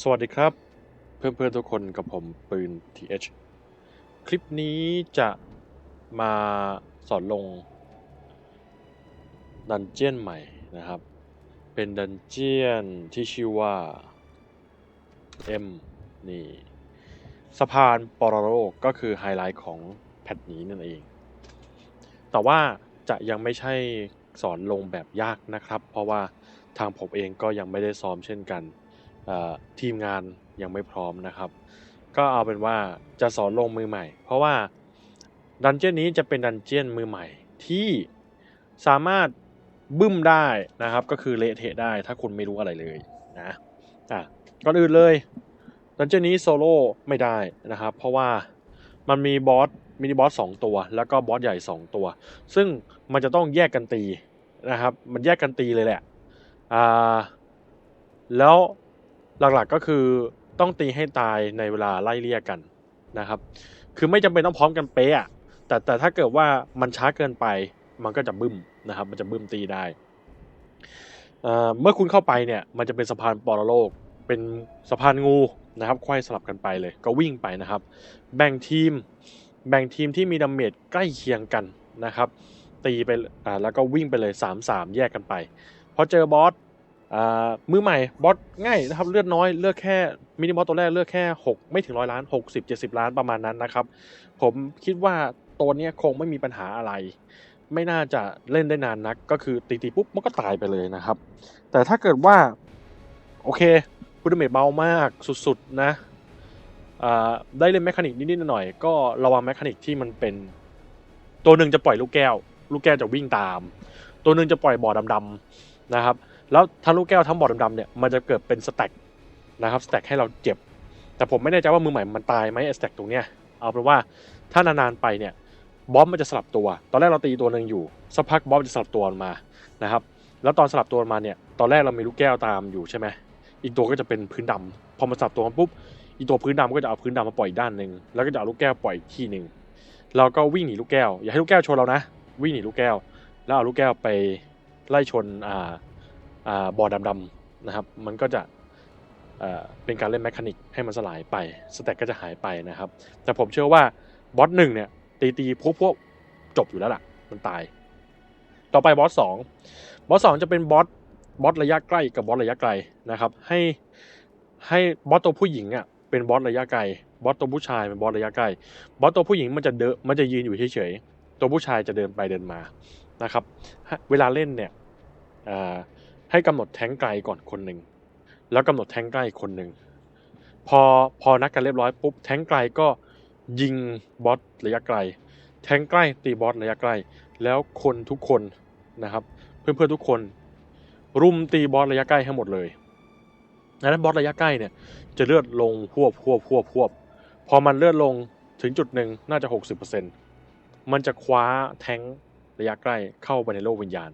สวัสดีครับ เพื่อนๆทุกคนกับผมปืน TH คลิปนี้จะมาสอนลง ดันเจียนใหม่นะครับ เป็นดันเจียนที่ชื่อว่า M นี่สะพานปรโรกก็คือไฮไลท์ของแพทนี้นั่นเอง แต่ว่าจะยังไม่ใช่สอนลงแบบยากนะครับ เพราะว่าทางผมเองก็ยังไม่ได้ซ้อมเช่นกัน ทีมงานยังไม่พร้อมนะครับ ก็เอาเป็นว่าจะสอนลงมือใหม่ เพราะว่าดันเจี้ยนนี้จะเป็นดันเจี้ยนมือใหม่ที่สามารถบึ้มได้นะครับ ก็คือเละเทะได้ถ้าคุณไม่รู้อะไรเลยนะอะก่อนอื่นเลยดันเจี้ยนนี้โซโล่ไม่ได้นะครับ เพราะว่ามันมีบอสมินิบอสสองตัว แล้วก็บอสใหญ่ 2 ตัว ซึ่งมันจะต้องแยกกันตีนะครับ มันแยกกันตีเลยแหละอ่าแล้ว หลักๆก็คือต้องตีให้ตายในเวลาไล่เลี่ยกันนะครับ คือไม่จำเป็นต้องพร้อมกันเป๊ะแต่แต่ถ้าเกิดว่ามันช้าเกินไปมันก็จะบึ้มนะครับ มันจะบึ้มตีได้เเมื่อคุณเข้าไปเนี่ยมันจะเป็นสะพานปรโลก เป็นสะพานงูนะครับควายสลับกันไปเลย ก็วิ่งไปนะครับ แบ่งทีม แบ่งทีมที่มีดาเมจใกล้เคียงกันนะครับ ตีไปแล้วก็วิ่งไปเลย 3-3 แยกกันไปพอเจอบอส มือใหม่บอสง่ายนะครับเลือดน้อยเลือกแค่มินิบอสตัวแรกเลือกแค่ 6 ไม่ถึงร้อยล้าน 60 70 ล้านประมาณนั้นนะครับ ผมคิดว่าตัวนี้คงไม่มีปัญหาอะไร ไม่น่าจะเล่นได้นานนัก ก็คือตีๆปุ๊บมันก็ตายไปเลยนะครับ แต่ถ้าเกิดว่า โอเคพุดเมจเบามากสุดๆนะได้เล่นแมคานิกนิดๆหน่อยๆก็ระวังแมคานิกที่มันเป็น ตัวหนึ่งจะปล่อยลูกแก้ว ลูกแก้วจะวิ่งตาม ตัวหนึ่งจะปล่อยบ่อดำๆนะครับ แล้วทั้งลูกแก้วทั้งบอดดำๆเนี่ยมันจะเกิดเป็นสแต็กนะครับสแต็กให้เราเจ็บ แต่ผมไม่แน่ใจว่ามือใหม่มันตายไหมสแต็กตรงเนี้ยเอาเป็นว่าถ้านานๆไปเนี่ยบอสมันจะสลับตัว ตอนแรกเราตีตัวหนึ่งอยู่สักพักบอสจะสลับตัวมานะครับแล้วตอนสลับตัวมาเนี่ยตอนแรกเรามีลูกแก้วตามอยู่ใช่ไหมอีกตัวก็จะเป็นพื้นดำพอมันสลับตัวมาปุ๊บอีกตัวพื้นดำก็จะเอาพื้นดำมาปล่อยด้านหนึ่งแล้วก็จะเอาลูกแก้วปล่อยที่หนึ่งเราก็วิ่งหนีลูกแก้วอย่าให้ลูกแก้วชนเรานะ วิ่งหนีลูกแก้ว แล้วเอาลูกแก้วไปไล่ชนอ่า บอดำๆนะครับ มันก็จะเป็นการเล่นแมคานิกให้มันสลายไปสแต็กก็จะหายไปนะครับ แต่ผมเชื่อว่าบอสหนึ่งเนี่ยตีตีพวกพวกจบอยู่แล้วล่ะ มันตาย ต่อไปบอสสองบอสสองจะเป็นบอสบอสระยะใกล้กับบอสระยะไกลนะครับ ให้ให้บอสตัวผู้หญิงอะเป็นบอสระยะไกลบอสตัวผู้ชายเป็นบอสระยะใกล้บอสตัวผู้หญิงมันจะเดนมันจะยืนอยู่เฉยๆตัวผู้ชายจะเดินไปเดินมานะครับ เวลาเล่นเนี่ยอ่า ให้กำหนดแทงไกลก่อนคนหนึ่งแล้วกำหนดแทงใกล้คนหนึ่งพอพอนัดกันเรียบร้อยปุ๊บแทงไกลก็ยิงบอสระยะไกล แทงใกล้ตีบอสระยะใกล้แล้วคนทุกคนนะครับ เพื่อนๆทุกคน รุมตีบอสระยะใกล้ให้หมดเลยดังนั้นบอสระยะใกล้เนี่ยจะเลือดลงพวบพวบพวบพวบพอมันเลือดลงถึงจุดหนึ่งน่าจะ 60%มันจะคว้าแทงระยะใกล้เข้าไปในโลกวิญญาณ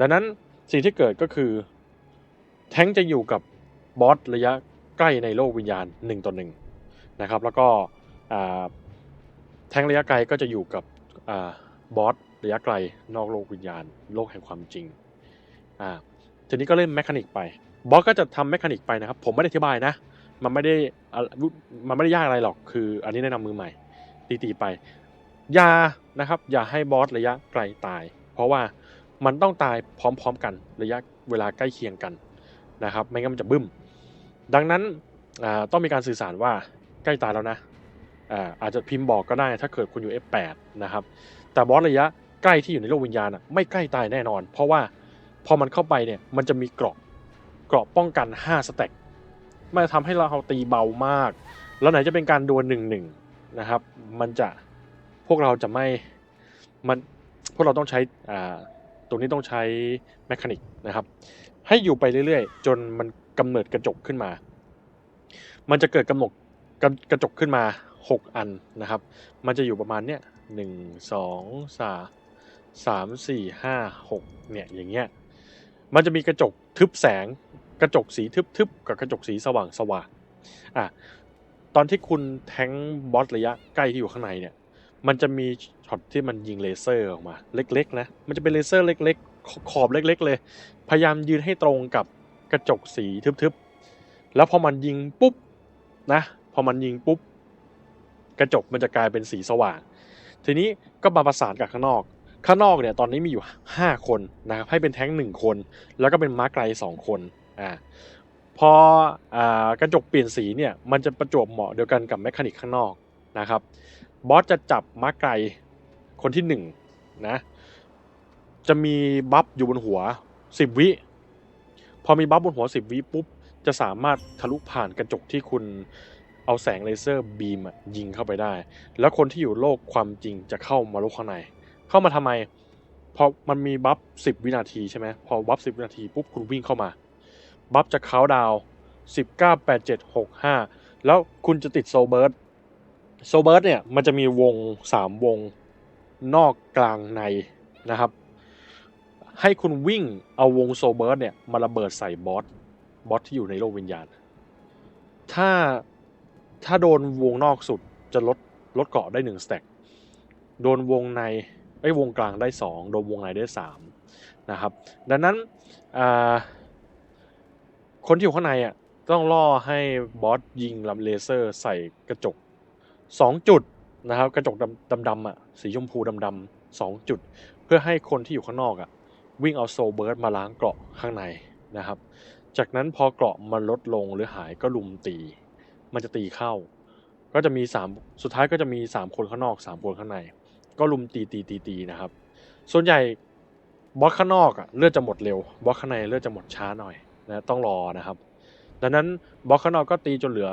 ดังนั้น สิ่งที่เกิดก็คือ แท้งจะอยู่กับบอสระยะใกล้ในโลกวิญญาณ1ต่อ1นะครับแล้วก็แท้งระยะไกลก็จะอยู่กับอบอสระยะไกลนอกโลกวิญญาณ โลกแห่งความจริงอ่าทีนี้ก็เล่นแมคานิกไปบอสก็จะทำแมคานิกไปนะครับ ผมไม่ได้อธิบายนะ มันไม่ได้มันไม่ได้ยากอะไรหรอก คือ อันนี้แนะนำมือใหม่ ตีตีๆไปอย่านะครับ อย่าให้บอสระยะไกลตาย เพราะว่า มันต้องตายพร้อม ๆ กันระยะเวลาใกล้เคียงกันนะครับ ไม่งั้นมันจะบึ้ม ดังนั้นต้องมีการสื่อสารว่าใกล้ตายแล้วนะอาอาจจะพิมพ์บอกก็ได้ถ้าเกิดคุณอยู่ F8 นะครับ แต่บอสระยะใกล้ที่อยู่ในโลกวิญญาณไม่ใกล้ตายแน่นอน เพราะว่าพอมันเข้าไปเนี่ยมันจะมีเกราะเกราะป้องกัน 5สแต็กมันจะทำให้เราตีเบามาก แล้วไหนจะเป็นการดวลหนึ่งหนึ่งนะครับ มันจะพวกเราจะไม่มันพวกเราต้องใช้อ่า ตรงนี้ต้องใช้แมคานิกนะครับ ให้อยู่ไปเรื่อยๆ จนมันกำเนิดกระจกขึ้นมา มันจะเกิดกำหนดกระกระจกขึ้นมา 6 อันนะครับ มันจะอยู่ประมาณเนี้ยหนึ่งสองสามสามสี่ห้าหกเนี่ยอย่างเงี้ย มันจะมีกระจกทึบแสง กระจกสีทึบๆกับกระจกสีสว่างสว่างอะตอนที่คุณแทงบอสระยะใกล้ที่อยู่ข้างในเนี่ย มันจะมี ช็อตที่มันยิงเลเซอร์ออกมา เล็กๆนะมันจะเป็นเลเซอร์เล็ก ๆ ขอบเล็ก ๆ เลย พยายามยืนให้ตรงกับกระจกสีทึบๆแล้วพอมันยิงปุ๊บนะพอมันยิงปุ๊บกระจกมันจะกลายเป็นสีสว่าง ทีนี้ก็มาประสานกับข้างนอก ข้างนอกเนี่ยตอนนี้มีอยู่ 5 คนนะครับให้เป็นแท้งหนึ่งคน แล้วก็เป็นม้าไกล 2 คนอ่าพออ่ากระจกเปลี่ยนสีเนี่ยมันจะประจวบเหมาะเดียวกันกับแมคานิกข้างนอกนะครับบอสจะจับม้าไกล คนที่1นะ จะมีบัฟอยู่บนหัว10วิ พอมีบัฟบนหัว10วิปุ๊บ จะสามารถทะลุผ่านกระจกที่คุณเอาแสงเลเซอร์บีมยิงเข้าไปได้ แล้วคนที่อยู่โลกความจริงจะเข้ามาโลกข้างใน เข้ามาทำไมพอมันมีบัฟ10วินาทีใช่ไหมพอบัฟ10วินาทีปุ๊บคุณวิ่งเข้ามา บัฟจะเคาน์ดาวน์10 9 8 7 6 5แล้วคุณจะติดโซเบิร์ดโซเบิร์ดเนี่ยมันจะมีวง3วง นอกกลางในนะครับ ให้คุณวิ่งเอาวงโซเบิร์ดเนี่ยมาระเบิดใส่บอสบอสที่อยู่ในโลกวิญญาณ ถ้าถ้าโดนวงนอกสุดจะลดลดเกาะได้หนึ่งสแต็กโดนวงในไอ้วงกลางได้สองโดนวงในได้สามนะครับ ดังนั้นคนที่อยู่ข้างในอะต้องล่อให้บอสยิงลำเลเซอร์ใส่กระจกสองจุด นะครับ กระจกดำดำๆอะสีชมพูดำๆสองจุด เพื่อให้คนที่อยู่ข้างนอกอะวิ่งเอาโซเบิร์ดมาล้างเกราะข้างในนะครับ จากนั้นพอเกราะมันลดลงหรือหายก็ลุมตี มันจะตีเข้า ก็จะมีสามสุดท้ายก็จะมีสามคนข้างนอกสามคนข้างใน ก็ลุมตีตีตีตีนะครับ ส่วนใหญ่บอสข้างนอกอะเลือดจะหมดเร็วบอสข้างในเลือดจะหมดช้าหน่อยนะต้องรอนะครับ ดังนั้นบอสข้างนอกก็ตีจนเหลือ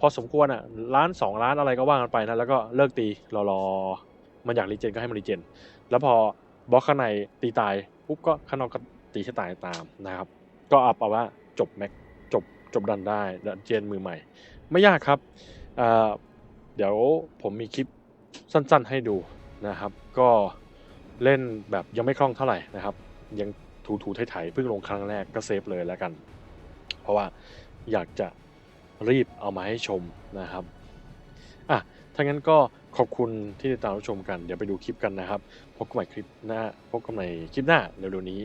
พอสมควรอะล้านสองล้านอะไรก็ว่ากันไปนะแล้วก็เลิกตีรอรอมันอยากรีเจนก็ให้มันรีเจน แล้วพอบล็อสข้างในตีตายปุ๊บก็ข้างนอกก็ตีให้ตายตามนะครับ ก็เอาเอาว่าจบแม็กจบจบดันได้ดันเจนมือใหม่ ไม่ยากครับอ่าเดี๋ยวผมมีคลิปสั้น ๆ ให้ดูนะครับ ก็เล่นแบบยังไม่คล่องเท่าไหร่นะครับ ยังถูถูไถๆเพิ่งลงครั้งแรกก็เซฟเลยแล้วกัน เพราะว่าอยากจะ รีบเอามาให้ชมนะครับอะถ้างั้นก็ขอบคุณที่ติดตามรับชมกัน เดี๋ยวไปดูคลิปกันนะครับ พบกันใหม่คลิปหน้า พบกันใหม่คลิปหน้าเร็วๆนี้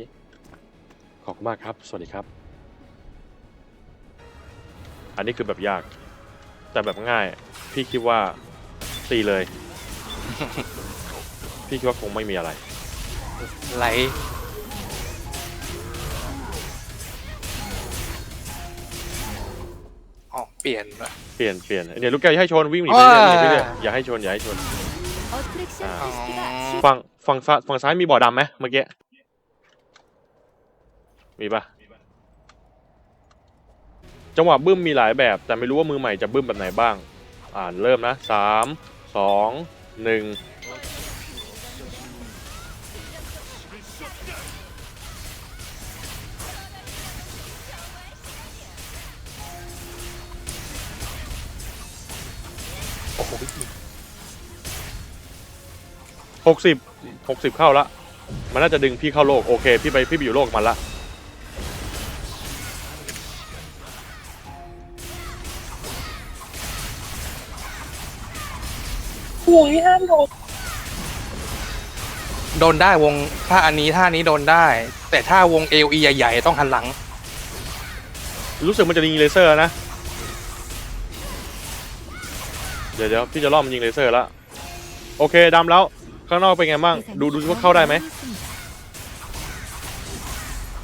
ขอบคุณมากครับ สวัสดีครับ อันนี้คือแบบยาก แต่แบบง่าย พี่คิดว่าตีเลย พี่คิดว่าคงไม่มีอะไร ไหล ปลี่ยนว่ะ เปลี่ยนเปลี่ยนเนี่ยลูกแก้วอย่าให้ชนวิ่งหนีไปเรื่อยวิ่งหนีไปเรื่อยอย่าให้ชนอย่าให้ชน 어트랙션 아. 시스가 시 ฝั่งฝั่งซ้ายฝั่งซ้ายมีบ่อดำไหมเมื่อกี้มีปะจังหวะบึ้มมีหลายแบบ แต่ไม่รู้ว่ามือใหม่จะบึ้มแบบไหนบ้าง อ่านเริ่มนะสามสองหนึ่ง โอ้โหหกสิบหกสิบเข้าละ มันน่าจะดึงพี่เข้าโลก โอเค พี่ไปพี่ไปอยู่โลกมันละโดนได้วงถ้าอันนี้ท่านี้โดนได้ แต่ถ้าวงเอลีใหญ่ ๆ ต้องหันหลัง รู้สึกมันจะยิงเลเซอร์นะ เดี๋ยวเดี๋ยวพี่จะล่อมนยิงเลเซอร์แล้วโอเคดำแล้วข้างนอกเป็นไงบ้างดูดูว่าเข้าได้ไหม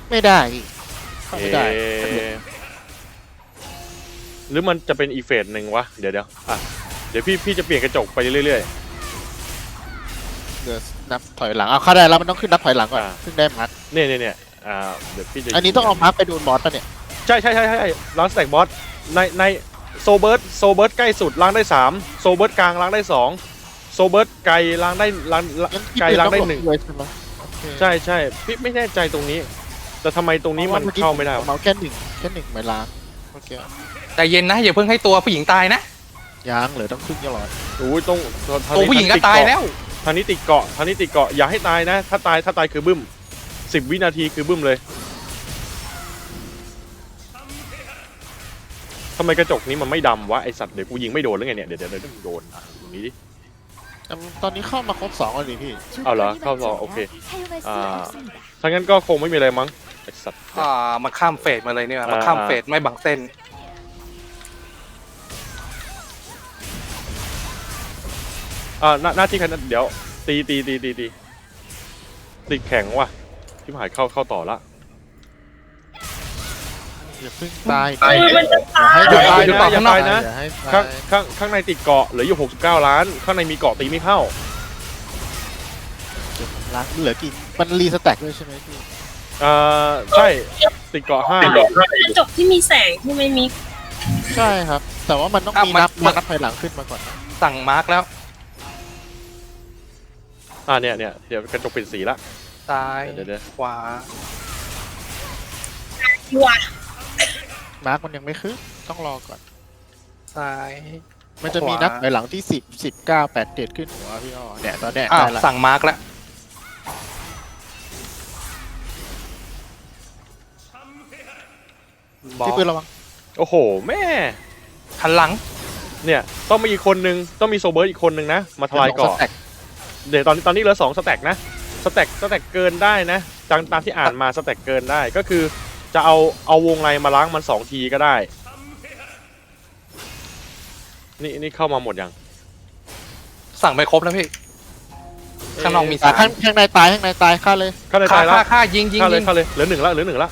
ไม่ได้พี่เข้าไม่ได้เอ๊ะหรือมันจะเป็นอีเฟสหนึ่งวะเดี๋ยวเดี๋ยวอะเดี๋ยวพี่พี่จะเปลี่ยนกระจกไปเรื่อย เดี๋ยวนับถอยหลังเอาเข้าได้แล้วมันต้องขึ้นนับถอยหลังก่อนอ่าซึ่งได้มาร์คๆเนี่ยเนี่ยเนี่ยอ่าเดี๋ยวพี่จะอันนี้ต้องเอามาร์คไปดูบอสป่ะเนี่ย ใช่ใช่ใช่ใช่ล้างสแต็กบอสในใน โซเบิร์ตโซเบิร์ตใกล้สุดล้างได้สามโซเบิร์ตกลางล้างได้สองโซเบิร์ตไกลล้างได้ล้างล้างงั้นพี่ไกลเปลี่ยนล้างต้องได้หลบหนึ่งด้วยใช่ไหมโอเคใช่ใช่พี่ไม่แน่ใจตรงนี้ แต่ทำไมตรงนี้มันเข้าไม่ได้วะเมาแค่หนึ่งแค่หนึ่งไม่ล้างโอเคแต่เย็นนะอย่าเพิ่งให้ตัวผู้หญิงตายนะยางเหลือต้องครึ่งตลอดโอ้ยต้องทางตัวนี้ผู้หญิงก็ทตายแล้วทางนี้ติดเกาะทางนี้ติดเกาะอย่าให้ตายนะ ถ้าตายถ้าตายคือบึ้มสิบวินาทีคือบึ้มเลย ทำไมกระจกนี้มันไม่ดำวะไอสัตว์เดี๋ยวกูยิงไม่โดนหรือไงเนี่ยเดี๋ยวเดี๋ยวเดี๋ยวโดนอะตรงนี้ดิตอนนี้เข้ามาครบสองแล้วนี่พี่เอาเอเหรอเข้าสองโอเค อ่า ถ้างั้นก็คงไม่มีอะไรมั้งไอสัตว์ อ่ามาข้ามเฟสมาเลยเนี่ยมาข้ามเฟสไม่บังเส้น อ่าหน้าหน้าที่ใครนะเดี๋ยวตีตีตีตีตีตีแข็งว่ะที่หายเข้าเข้าต่อละ อย่าเพิ่งตายเออมันจะตายอย่าตายอย่านะตายอย่านะตายนะ อย่าให้ข้าตางยข้างข้างในติดเกาะเหลืออยู่ 69 ล้าน ข้างในมีเกาะตีไม่เข้าเก็บล้างเหลือกี่มันรีสแต็กด้วยใช่ไหมพี่อ่า ใช่ ติดเกาะห้าอยู่กระจกที่มีแสงที่ไม่มีใช่ครับ แต่ว่ามันต้องอะมีมันนับมัน นับถอยหลังขึ้นมาก่อนนะสั่งมาร์กแล้ว อ่าเนี่ยเนี่ยเดี๋ยวกระจกเป็นสีละ ซ้าย เดี๋ยวเดี๋ยวขวาว่ะ มาร์กมันยังไม่ขึ้น ต้องรอก่อน ซ้าย มันจะมีขวานับถอยหลังที่สิบสิบเก้าแปดเจ็ดขึ้นหัวพี่อ้อเนี่ยตอนเนี้ยอ่าได้ละสั่งมาร์กแล้วบอที่กปืนระวังโอ้โห แม่ หันหลัง เนี่ย ต้องมีอีกคนนึง ต้องมีโซเบิร์ตอีกคนนึงนะ มาทลายเกาะสแต็กเดี๋ยวตอนนี้ตอนนี้เหลือสองสแต็กนะ สแต็กสแต็กเกินได้นะตามตามที่อ่านมาสแต็กเกินได้ก็คือ จะเอาเอาวงในมาล้างมันสองทีก็ได้ นี่นี่เข้ามาหมดยังสั่งไปครบแล้วพี่ ข้างนอกมีอะสามข้างข้างในตายข้างในตายฆ่าเลยเข้าเลยฆ่าตายละฆ่าฆ่ายิงยิงเข้าเลยิยงเข้าเลยเหลือหนึ่งละเหลือหนึ่งละ